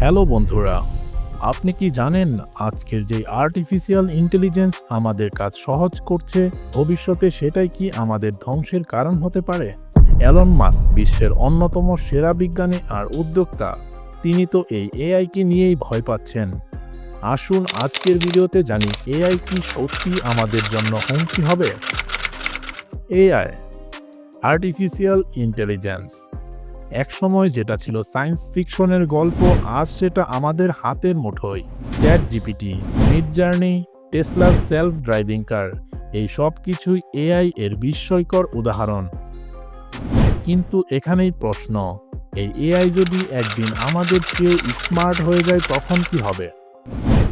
Hello বন্ধুরা, আপনি কি জানেন আজকের যে আর্টিফিশিয়াল ইন্টেলিজেন্স আমাদের কাজ সহজ করছে? ভবিষ্যতে সেটাই কি আমাদের ধ্বংসের কারণ হতে পারে? অ্যালন মাস্ক বিশ্বের অন্যতম সেরা বিজ্ঞানী আর উদ্যোক্তা। তিনি তো এই এআইকে নিয়েই ভয় পাচ্ছেন। আসুন আজকের ভিডিওতে জানি এআই কি সত্যি আমাদের জন্য হুমকি হবে? এআই আর্টিফিশিয়াল ইন্টেলিজেন্স একসময় যেটা ছিল সায়েন্স ফিকশনের গল্প, আজ সেটা আমাদের হাতের মুঠোয়। চ্যাট জিপিটি মিড জার্নি, টেসলার সেলফ ড্রাইভিং কার, এই সব কিছুই এআই এর বিস্ময়কর উদাহরণ। কিন্তু এখানেই প্রশ্ন, এই এআই যদি একদিন আমাদের চেয়ে স্মার্ট হয়ে যায় তখন কি হবে?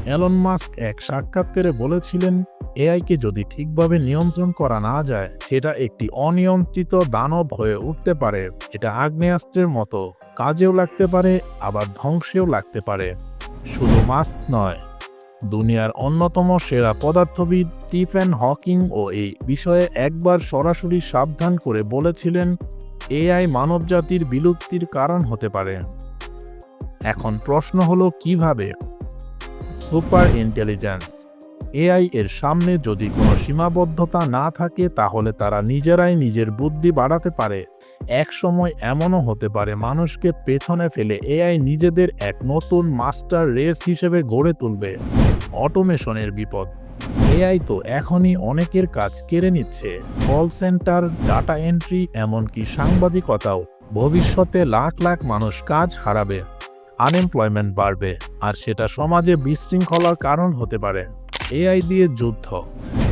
অ্যালন মাস্ক এক সাক্ষাৎকারে বলেছিলেন এআইকে যদি ঠিকভাবে নিয়ন্ত্রণ করা না যায়, সেটা একটি অনিয়ন্ত্রিত দানব হয়ে উঠতে পারে। এটা আগ্নেয়াস্ত্রের মতো। কাজেও লাগতে পারে, আবার ধ্বংসেও লাগতে পারে। শুধু মাস্ক নয়, দুনিয়ার অন্যতম সেরা পদার্থবিদ স্টিফেন হকিং ও এই বিষয়ে একবার সরাসরি সাবধান করে বলেছিলেন, এআই মানবজাতির বিলুপ্তির কারণ হতে পারে। এখন প্রশ্ন হলো, কীভাবে? Super intelligence. এআই এর সামনে যদি কোনো সীমাবদ্ধতা না থাকে, তাহলে তারা নিজেরাই নিজের বুদ্ধি বাড়াতে পারে। এক সময় এমনও হতে পারে, মানুষকে পেছনে ফেলে এআই নিজেদের এক নতুন মাস্টার রেস হিসেবে গড়ে তুলবে। অটোমেশনের বিপদ। এআই তো এখনই অনেকের কাজ কেড়ে নিচ্ছে। কল সেন্টার, ডাটা এন্ট্রি, এমনকি সাংবাদিকতাও। ভবিষ্যতে লাখ লাখ মানুষ কাজ হারাবে। আনএমপ্লয়মেন্ট বাড়বে, আর সেটা সমাজে বিশৃঙ্খলার কারণ হতে পারে। এআই দিয়ে যুদ্ধ।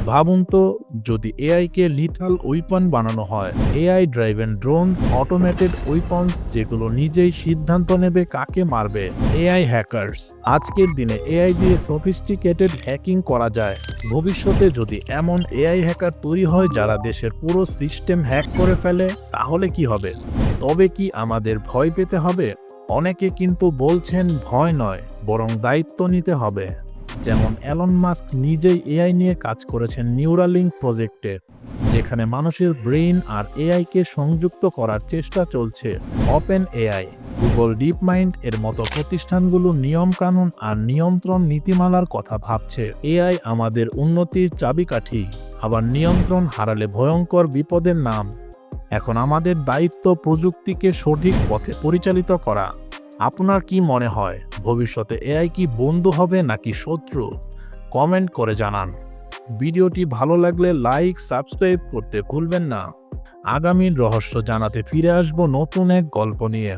ভাবুন তো, যদি এআইকে লিথাল উইপন বানানো হয়, AI driven drone automated weapons যেগুলো নিজেই সিদ্ধান্ত নেবে কাকে মারবে, এআই হ্যাকার্স আজকের দিনে এআই দিয়ে সফিস্টিকেটেড হ্যাকিং করা যায়। ভবিষ্যতে যদি এমন এআই হ্যাকার তৈরি হয় যারা দেশের পুরো সিস্টেম হ্যাক করে ফেলে, তাহলে কি হবে? তবে কি আমাদের ভয় পেতে হবে? অনেকে কিন্তু বলছেন ভয় নয়, বরং দায়িত্ব নিতে হবে। যেমন অ্যালন মাস্ক নিজেই এআই নিয়ে কাজ করেছেন নিউরালিঙ্ক প্রজেক্টে যেখানে মানুষের ব্রেইন আর এআইকে সংযুক্ত করার চেষ্টা চলছে OpenAI Google DeepMind এর মতো প্রতিষ্ঠানগুলো নিয়মকানুন আর নিয়ন্ত্রণ নীতিমালার কথা ভাবছে। এআই আমাদের উন্নতির চাবিকাঠি, আবার নিয়ন্ত্রণ হারালে ভয়ঙ্কর বিপদের নাম। এখন আমাদের দায়িত্ব প্রযুক্তিকে সঠিক পথে পরিচালিত করা। আপনার কি মনে হয়, ভবিষ্যতে এআই কি বন্ধু হবে নাকি শত্রু? কমেন্ট করে জানান। ভিডিওটি ভালো লাগলে লাইক, সাবস্ক্রাইব করতে ভুলবেন না। আগামীর রহস্য জানাতে ফিরে আসব নতুন এক গল্প নিয়ে।